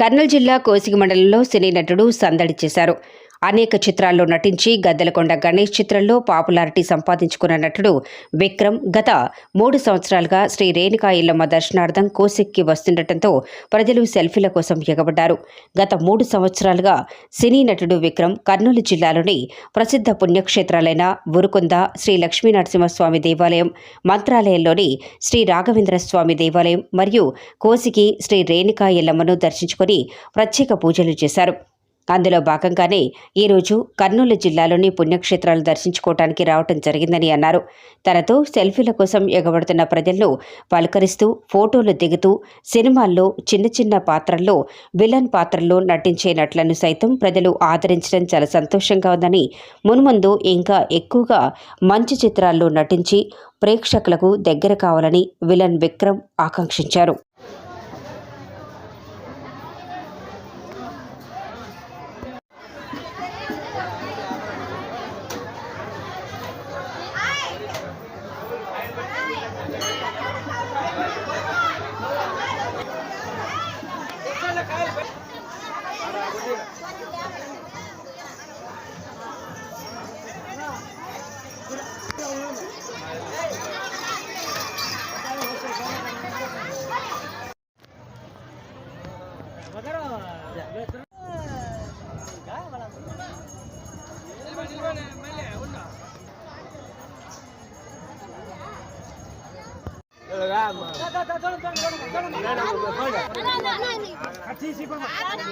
కర్నూలు జిల్లా కోసిగి మండలంలో సినీ నటుడు సందడి చేశారు. అనేక చిత్రాల్లో నటించి గద్దెలకొండ గణేష్ చిత్రంలో పాపులారిటీ సంపాదించుకున్న నటుడు విక్రమ్ గత మూడు సంవత్సరాలుగా శ్రీ రేణుకా ఇల్లమ్మ దర్శనార్థం కోసిక్కి వస్తుండటంతో ప్రజలు సెల్ఫీల కోసం ఎగబడ్డారు. గత మూడు సంవత్సరాలుగా సినీ నటుడు విక్రమ్ కర్నూలు జిల్లాలోని ప్రసిద్ధ పుణ్యక్షేత్రాలైన ఉరుకుంద శ్రీ లక్ష్మీ నరసింహస్వామి దేవాలయం మంత్రాలయంలోని శ్రీ రాఘవేంద్ర స్వామి దేవాలయం మరియు కోసికి శ్రీ రేణుకా ఎల్లమ్మను దర్శించుకొని ప్రత్యేక పూజలు చేశారు. అందులో భాగంగానే ఈరోజు కర్నూలు జిల్లాలోని పుణ్యక్షేత్రాలు దర్శించుకోవటానికి రావటం జరిగిందని అన్నారు. తనతో సెల్ఫీల కోసం ఎగబడుతున్న ప్రజలను పలకరిస్తూ ఫోటోలు దిగుతూ సినిమాల్లో చిన్న చిన్న పాత్రల్లో విలన్ పాత్రల్లో నటించే నటులను సైతం ప్రజలు ఆదరించడం చాలా సంతోషంగా ఉందని మున్ముందు ఇంకా ఎక్కువగా మంచి చిత్రాల్లో నటించి ప్రేక్షకులకు దగ్గర కావాలని విలన్ విక్రమ్ ఆకాంక్షించారు. Tolong, tolong, tolong, tolong, tolong. Hello